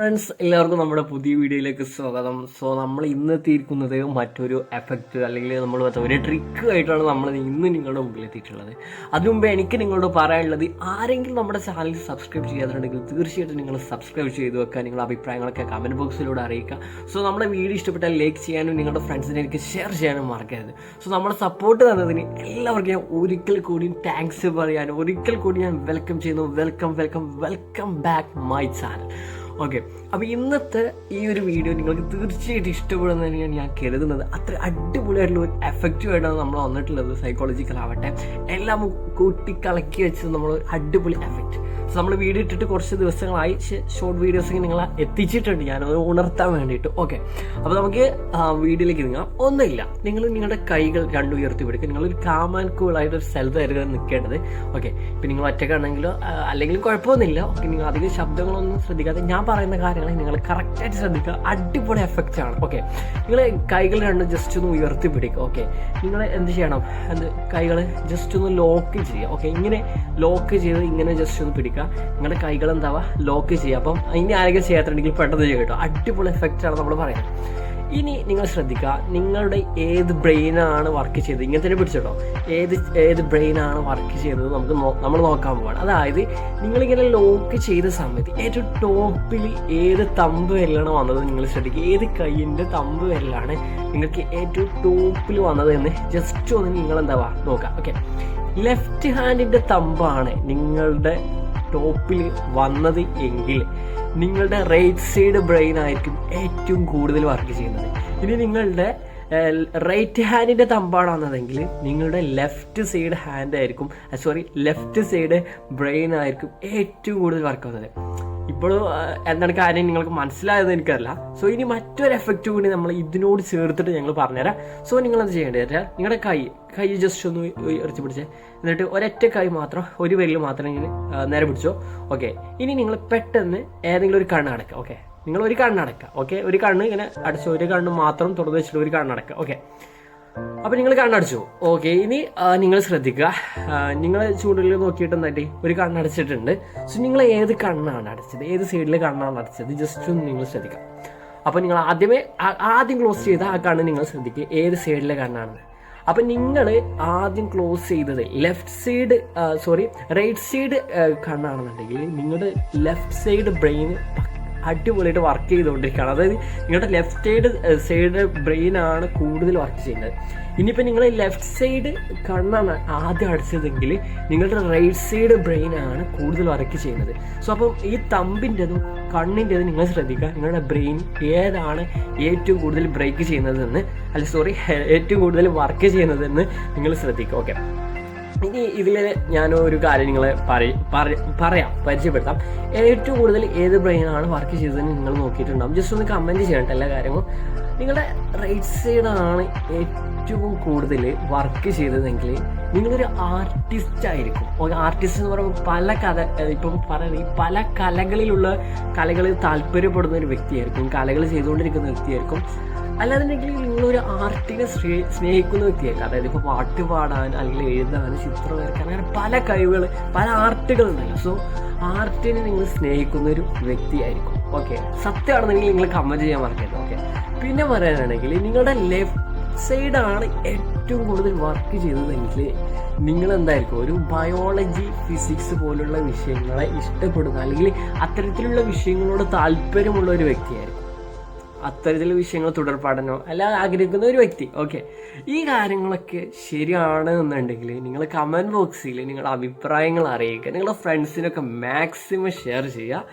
Friends എല്ലാവർക്കും നമ്മുടെ പുതിയ വീഡിയോയിലേക്ക് സ്വാഗതം. സോ നമ്മൾ ഇന്ന് തീർക്കുന്നത് മറ്റൊരു എഫക്റ്റ് അല്ലെങ്കിൽ നമ്മൾ ഒരു ട്രിക്ക് ആയിട്ടാണ് നമ്മൾ ഇന്ന് നിങ്ങളുടെ മുമ്പിൽ എത്തിയിട്ടുള്ളത്. അതിനു മുമ്പ് എനിക്ക് നിങ്ങളോട് പറയാനുള്ളത് ആരെങ്കിലും നമ്മുടെ ചാനൽ സബ്സ്ക്രൈബ് ചെയ്യാത്തുണ്ടെങ്കിൽ തീർച്ചയായിട്ടും നിങ്ങൾ സബ്സ്ക്രൈബ് ചെയ്ത് വെക്കുക നിങ്ങളുടെ അഭിപ്രായങ്ങളൊക്കെ കമന്റ് ബോക്സിലൂടെ അറിയിക്കുക. സോ നമ്മുടെ വീഡിയോ ഇഷ്ടപ്പെട്ടാൽ ലൈക്ക് ചെയ്യാനും നിങ്ങളുടെ ഫ്രണ്ട്സിനെ എനിക്ക് ഷെയർ ചെയ്യാനും മറക്കരുത്. സോ നമ്മുടെ സപ്പോർട്ട് തന്നതിന് എല്ലാവർക്കും ഞാൻ ഒരിക്കൽ കൂടി താങ്ക്സ് പറയാനും ഒരിക്കൽ കൂടി ഞാൻ വെൽക്കം ചെയ്യുന്നു. Welcome welcome welcome back my channel okay അപ്പോൾ ഇന്നത്തെ ഈ ഒരു വീഡിയോ നിങ്ങൾക്ക് തീർച്ചയായിട്ടും ഇഷ്ടപ്പെടുന്ന തന്നെയാണ് ഞാൻ കരുതുന്നത്. അത്ര അടിപൊളിയായിട്ടുള്ള ഒരു എഫക്റ്റീവ് ആയിട്ടാണ് നമ്മൾ വന്നിട്ടുള്ളത് സൈക്കോളജിക്കൽ ആവട്ടെ എല്ലാം കൂട്ടി കലക്കി വെച്ച് നമ്മൾ അടിപൊളി എഫക്റ്റ് നമ്മൾ വീഡിയോ ഇട്ടിട്ട് കുറച്ച് ദിവസങ്ങളായി ഷോർട്ട് വീഡിയോസ് നിങ്ങൾ എത്തിച്ചിട്ടുണ്ട്. ഞാൻ ഉണർത്താൻ വേണ്ടിയിട്ട്. ഓക്കെ അപ്പോൾ നമുക്ക് വീഡിയോയിലേക്ക് നീങ്ങാം. ഒന്നുമില്ല. നിങ്ങൾ നിങ്ങളുടെ കൈകൾ രണ്ട് ഉയർത്തി പിടിക്കുക നിങ്ങൾ ഒരു ആൻഡ് കൂൾ ആയിട്ട് ഒരു സ്ഥലത്തായിരിക്കും നിൽക്കേണ്ടത്. ഓക്കെ ഇപ്പം നിങ്ങൾ ഒറ്റക്കാണെങ്കിലോ അല്ലെങ്കിൽ കുഴപ്പമൊന്നുമില്ല. ഓക്കെ നിങ്ങൾ അധികം ശബ്ദങ്ങളൊന്നും ശ്രദ്ധിക്കാതെ ഞാൻ പറയുന്ന കാര്യങ്ങൾ നിങ്ങൾ കറക്റ്റായിട്ട് ശ്രദ്ധിക്കുക. അടിപൊളി എഫക്റ്റ് ആണ്. ഓക്കെ നിങ്ങൾ കൈകൾ രണ്ടും ജസ്റ്റ് ഒന്ന് ഉയർത്തി പിടിക്കുക ഓക്കെ നിങ്ങൾ എന്ത് ചെയ്യണം? എന്ത് കൈകൾ ജസ്റ്റ് ഒന്ന് ലോക്ക് ചെയ്യുക. ഓക്കെ ഇങ്ങനെ ലോക്ക് ചെയ്ത് ഇങ്ങനെ ജസ്റ്റ് ഒന്ന് പിടിക്കുക നിങ്ങളുടെ കൈകൾ എന്താവുക ലോക്ക് ചെയ്യുക. അപ്പം ഇനി ആരെങ്കിലും ചെയ്യാത്തുണ്ടെങ്കിൽ പെട്ടെന്ന് ചെയ്യുക കേട്ടോ. അടിപൊളി എഫക്റ്റ് ആണ് നമ്മൾ പറയാം. ഇനി നിങ്ങൾ ശ്രദ്ധിക്കുക. നിങ്ങളുടെ ഏത് ബ്രെയിനാണ് വർക്ക് ചെയ്തത്? ഇങ്ങനെ തന്നെ പിടിച്ചോട്ടോ ഏത് ഏത് ബ്രെയിനാണ് വർക്ക് ചെയ്തത് നമുക്ക് നമ്മൾ നോക്കാൻ പോവാണ്. അതായത് നിങ്ങളിങ്ങനെ ലോക്ക് ചെയ്ത സമയത്ത് ഏറ്റവും ടോപ്പിൽ ഏത് തമ്പ് വിരലാണ് വന്നത് നിങ്ങൾ ശ്രദ്ധിക്കുക. ഏത് കൈയിന്റെ തമ്പ് വിരലാണ് നിങ്ങൾക്ക് ഏറ്റവും ടോപ്പിൽ വന്നത് എന്ന് ജസ്റ്റ് ഒന്ന് നിങ്ങൾ എന്താ നോക്കാം ഓക്കെ ലെഫ്റ്റ് ഹാൻഡിന്റെ തമ്പാണ് നിങ്ങളുടെ ടോപ്പിൽ വന്നത് എങ്കിൽ നിങ്ങളുടെ റൈറ്റ് സൈഡ് ബ്രെയിൻ ആയിരിക്കും ഏറ്റവും കൂടുതൽ വർക്ക് ചെയ്യുന്നത്. ഇനി നിങ്ങളുടെ റൈറ്റ് ഹാൻഡിന്റെ തമ്പാണെന്നതെങ്കിൽ നിങ്ങളുടെ ലെഫ്റ്റ് സൈഡ് ഹാൻഡ് ആയിരിക്കും സോറി ലെഫ്റ്റ് സൈഡ് ബ്രെയിൻ ആയിരിക്കും ഏറ്റവും കൂടുതൽ വർക്ക് ആവുന്നത് ഇപ്പോഴും എന്താണ് കാര്യം നിങ്ങൾക്ക് മനസ്സിലായതെന്ന് എനിക്കറിയില്ല. സോ ഇനി മറ്റൊരു എഫക്റ്റ് കൂടി നമ്മൾ ഇതിനോട് ചേർത്തിട്ട് ഞങ്ങൾ പറഞ്ഞുതരാം. സോ നിങ്ങൾ എന്ത് ചെയ്യേണ്ടി വെച്ചാൽ നിങ്ങളുടെ കൈ കൈ ജസ്റ്റ് ഒന്ന് ഇറച്ചി പിടിച്ചേ. എന്നിട്ട് ഒരൊറ്റ കൈ മാത്രം ഒരു വിരൽ മാത്രം ഇങ്ങനെ നേരെ പിടിച്ചോ. ഓക്കെ ഇനി നിങ്ങൾ പെട്ടെന്ന് ഏതെങ്കിലും ഒരു കണ്ണ് അടക്കുക ഓക്കെ നിങ്ങൾ ഒരു കണ്ണ് അടക്കുക ഓക്കെ ഒരു കണ്ണ് ഇങ്ങനെ അടച്ചു ഒരു കണ്ണ് മാത്രം തുറന്നു വെച്ചിട്ട് ഒരു കണ്ണ് അടക്കുക ഓക്കെ അപ്പൊ നിങ്ങൾ കണ്ണടച്ചു. ഓക്കെ ഇനി നിങ്ങൾ ശ്രദ്ധിക്കുക. നിങ്ങൾ ചൂടിൽ നോക്കിയിട്ട് എന്തായിട്ട് ഒരു കണ്ണടച്ചിട്ടുണ്ട്. സോ നിങ്ങൾ ഏത് കണ്ണാണ് അടച്ചത്? ഏത് സൈഡിൽ കണ്ണാണ് അടച്ചത്? ജസ്റ്റ് ഒന്ന് നിങ്ങൾ ശ്രദ്ധിക്കുക. അപ്പൊ നിങ്ങൾ ആദ്യമേ ആദ്യം ക്ലോസ് ചെയ്ത ആ കണ്ണ് നിങ്ങൾ ശ്രദ്ധിക്കുക. ഏത് സൈഡിലെ കണ്ണാണ്? അപ്പൊ നിങ്ങൾ ആദ്യം ക്ലോസ് ചെയ്തത് left side sorry right side കണ്ണാണെന്നുണ്ടെങ്കിൽ നിങ്ങളുടെ ലെഫ്റ്റ് സൈഡ് ബ്രെയിൻ അടിപൊളിയായിട്ട് വർക്ക് ചെയ്തുകൊണ്ടിരിക്കുകയാണ്. അതായത് നിങ്ങളുടെ ലെഫ്റ്റ് സൈഡ് സൈഡ് ബ്രെയിൻ ആണ് കൂടുതൽ വർക്ക് ചെയ്യുന്നത്. ഇനിയിപ്പോൾ നിങ്ങൾ ലെഫ്റ്റ് സൈഡ് കണ്ണാണ് ആദ്യം അടിച്ചതെങ്കിൽ നിങ്ങളുടെ റൈറ്റ് സൈഡ് ബ്രെയിനാണ് കൂടുതൽ വർക്ക് ചെയ്യുന്നത്. സോ അപ്പം ഈ തമ്പിന്റെതും കണ്ണിന്റെതും നിങ്ങൾ ശ്രദ്ധിക്കുക. നിങ്ങളുടെ ബ്രെയിൻ ഏതാണ് ഏറ്റവും കൂടുതൽ ബ്രേക്ക് ചെയ്യുന്നതെന്ന് അല്ല സോറി ഏറ്റവും കൂടുതൽ വർക്ക് ചെയ്യുന്നതെന്ന് നിങ്ങൾ ശ്രദ്ധിക്കുക. ഓക്കെ ഇനി ഇതിൽ ഞാൻ ഒരു കാര്യം നിങ്ങളെ പറ- പറയാം പരിചയപ്പെടുത്താം. ഏറ്റവും കൂടുതൽ ഏത് ബ്രെയിനാണ് വർക്ക് ചെയ്തതെന്ന് നിങ്ങൾ നോക്കിയിട്ടുണ്ടാവും. ജസ്റ്റ് ഒന്ന് കമന്റ് ചെയ്യണം എല്ലാ കാര്യങ്ങളും. നിങ്ങളുടെ റൈറ്റ് സൈഡാണ് ഏറ്റവും കൂടുതൽ വർക്ക് ചെയ്തതെങ്കിൽ നിങ്ങളൊരു ആർട്ടിസ്റ്റ് ആയിരിക്കും. ഒരു ആർട്ടിസ്റ്റ് എന്ന് പറയുമ്പോൾ പല കഥ ഇപ്പം പറയുന്നത് പല കലകളിലുള്ള കലകളിൽ താല്പര്യപ്പെടുന്ന ഒരു വ്യക്തിയായിരിക്കും കലകൾ ചെയ്തുകൊണ്ടിരിക്കുന്ന വ്യക്തിയായിരിക്കും. അല്ലാന്നുണ്ടെങ്കിൽ നിങ്ങളൊരു ആർട്ടിനെ സ്നേ- സ്നേഹിക്കുന്ന വ്യക്തിയായിരിക്കും. അതായത് ഇപ്പോൾ പാട്ട് പാടാൻ അല്ലെങ്കിൽ എഴുതാൻ ചിത്രം വരയ്ക്കാൻ അങ്ങനെ പല കഴിവുകൾ പല ആർട്ടുകളുണ്ടല്ലോ സോ ആർട്ടിനെ നിങ്ങൾ സ്നേഹിക്കുന്ന ഒരു വ്യക്തിയായിരിക്കും. ഓക്കെ സത്യമാണെന്നുണ്ടെങ്കിൽ നിങ്ങൾ കമന്റ് ചെയ്യാൻ മറക്കരുത്. ഓക്കെ പിന്നെ പറയാനാണെങ്കിൽ നിങ്ങളുടെ ലെഫ്റ്റ് സൈഡാണ് ഏറ്റവും കൂടുതൽ വർക്ക് ചെയ്തതെങ്കിൽ നിങ്ങൾ എന്തായിരിക്കും ഒരു ബയോളജി ഫിസിക്സ് പോലുള്ള വിഷയങ്ങളെ ഇഷ്ടപ്പെടുന്ന അല്ലെങ്കിൽ അത്തരത്തിലുള്ള വിഷയങ്ങളോട് താല്പര്യമുള്ള ഒരു വ്യക്തിയായിരിക്കും. അത്തരത്തിലുള്ള വിഷയങ്ങൾ തുടർ പഠനോ അല്ല ആഗ്രഹിക്കുന്ന ഒരു വ്യക്തി. ഓക്കെ ഈ കാര്യങ്ങളൊക്കെ ശരിയാണ് എന്നുണ്ടെങ്കിൽ നിങ്ങൾ കമന്റ് ബോക്സിൽ നിങ്ങളുടെ അഭിപ്രായങ്ങൾ അറിയിക്കുക. നിങ്ങളുടെ ഫ്രണ്ട്സിനൊക്കെ മാക്സിമം ഷെയർ ചെയ്യുക.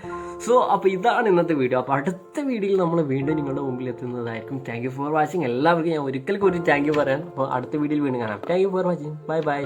സോ അപ്പോൾ ഇതാണ് ഇന്നത്തെ വീഡിയോ അപ്പോൾ അടുത്ത വീഡിയോയിൽ നമ്മൾ വീണ്ടും നിങ്ങളുടെ മുമ്പിൽ എത്തുന്നതായിരിക്കും. താങ്ക് യു ഫോർ വാച്ചിങ് എല്ലാവർക്കും ഞാൻ ഒരിക്കൽ കൂടി താങ്ക് യു പറയാം. അപ്പോൾ അടുത്ത വീഡിയോയിൽ വീണ്ടും കാണാം. Thank you for watching bye bye